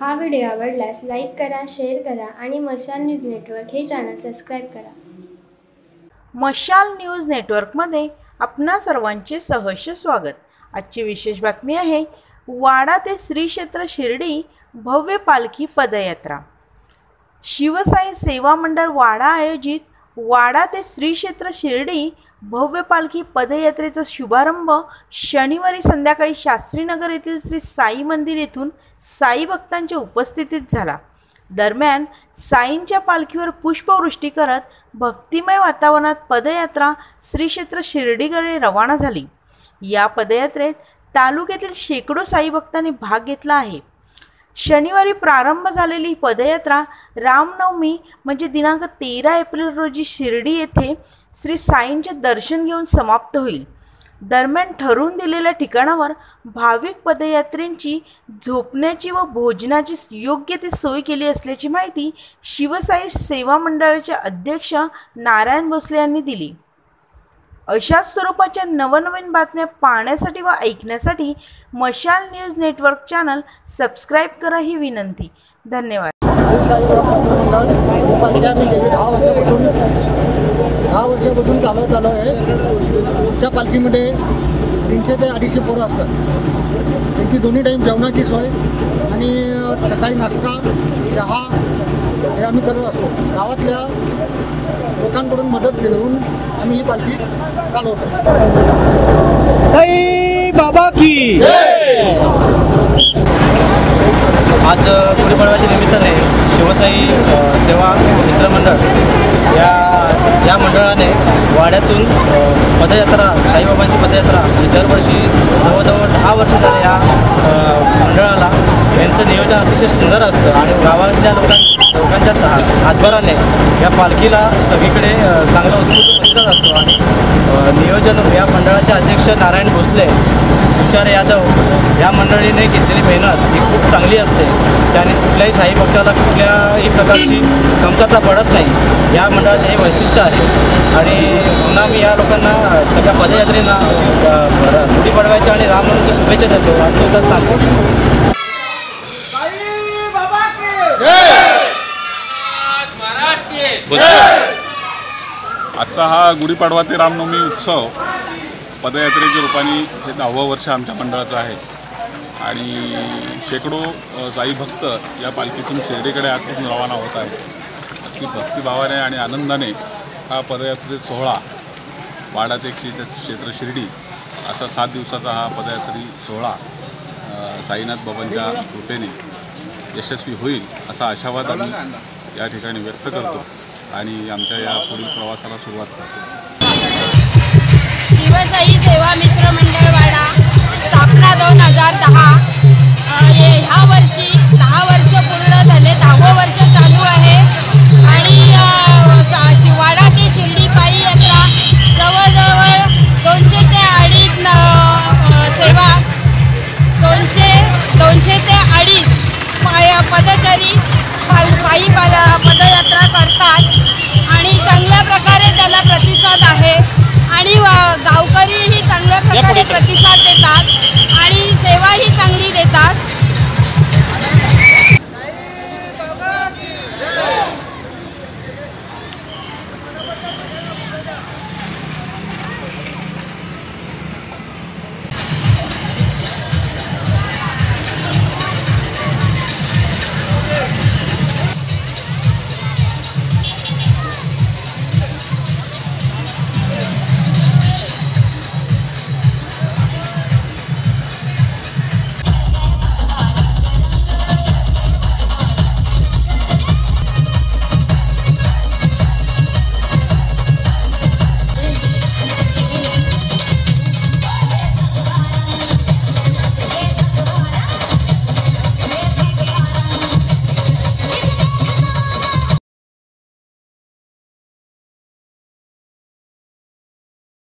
हा व्हिडिओ आवडल्यास लाईक करा शेअर करा आणि मशाल न्यूज नेटवर्क हे चॅनल सबस्क्राईब करा. मशाल न्यूज नेटवर्कमध्ये आपणा सर्वांचे सहर्ष स्वागत. आजची विशेष बातमी आहे वाडा ते श्री क्षेत्र शिर्डी भव्य पालखी पदयात्रा. शिवसाई सेवा मंडळ वाडा आयोजित वाडा ते श्री क्षेत्र शिर्डी भव्य पालखी पदयात्रेचा शुभारंभ शनिवारी संध्याकाळी शास्त्रीनगर येथील श्री साई मंदिर येथून साई भक्तांच्या उपस्थितीत झाला. दरम्यान साईंच्या पालखीवर पुष्पवृष्टी करत भक्तिमय वातावरणात पदयात्रा श्री क्षेत्र शिर्डीकडे रवाना झाली. या पदयात्रेत तालुक्यातील शेकडो साई भक्तांनी भाग घेतला आहे. शनिवारी प्रारंभ झालेली पदयात्रा रामनवमी म्हणजे दिनांक तेरा एप्रिल रोजी शिर्डी येथे श्री साईंचे दर्शन घेऊन समाप्त होईल. दरम्यान ठरवून दिलेल्या ठिकाणावर भाविक पदयात्रेंची झोपण्याची व भोजनाची योग्य ती सोय केली असल्याची माहिती शिवसाई सेवा मंडळाचे अध्यक्ष नारायण भोसले यांनी दिली. अशाच स्वरूपाच्या नवनवीन बातम्या पाहण्यासाठी व ऐकण्यासाठी मशाल न्यूज नेटवर्क चॅनल सबस्क्राईब करा ही विनंती. धन्यवाद. दहा वर्षापासून दहा वर्षापासून चालवत आलो आहे त्या पालखीमध्ये तीनशे ते अडीचशे पोरं असतात. त्यांची दोन्ही टाईम जेवणाची सोय आणि सकाळी नाश्ता चहा आम्ही करत असतो. गावातल्या लोकांकडून मदत घेऊन आम्ही ही पालखी चालवतो. साई बाबा की. आज गुढीपाडव्याच्या निमित्ताने शिवसाई सेवा मित्रमंडळ या या मंडळाने वाड्यातून पदयात्रा साईबाबांची पदयात्रा ही दरवर्षी जवळजवळ दहा वर्ष झाले या मंडळाला. यांचं नियोजन अतिशय सुंदर असतं आणि गावातल्या लोकां लोकांच्या सहा हातभाराने या पालखीला सगळीकडे चांगला उत्स्फूर्त प्रतिसाद असतो आणि नियोजन या मंडळाच्या अध्यक्ष नारायण भोसले तुषार यादव या मंडळीने घेतलेली मेहनत ही खूप चांगली असते. त्याने कुठल्याही साई भक्ताला कुठल्याही प्रकारची कमतरता पडत नाही. या मंडळाचे हे वैशिष्ट्य आहे. आणि पुन्हा मी या लोकांना सगळ्या पदयात्रेंना गुढीपाडव्याच्या आणि रामनवमीच्या शुभेच्छा देतो. आणि तोच थांबतो आजचा हा गुढीपाडवा ते रामनवमी उत्सव पदयात्रेच्या रूपाने हे दहावं वर्ष आमच्या मंडळाचं आहे. आणि शेकडो साई भक्त या पालखीतून शिर्डीकडे आतून रवाना होत आहेत. अगदी भक्तिभावाने आणि आनंदाने हा पदयात्रे सोहळा वाडा ते क्षेत्र शिर्डी असा सात दिवसाचा हा पदयात्री सोहळा साईनाथ बाबांच्या कृपेने यशस्वी होईल असा आशावाद आम्ही या ठिकाणी व्यक्त करतो आणि आमच्या या पुढील प्रवासाला सुरुवात करतो. शिवशाही सेवा मित्र मंडळ वाडा स्थापना दोन हजार दहा ह्या वर्षी आणि गावकरीही चांगल्या प्रकारे प्रतिसाद देतात आणि सेवाही चांगली देतात.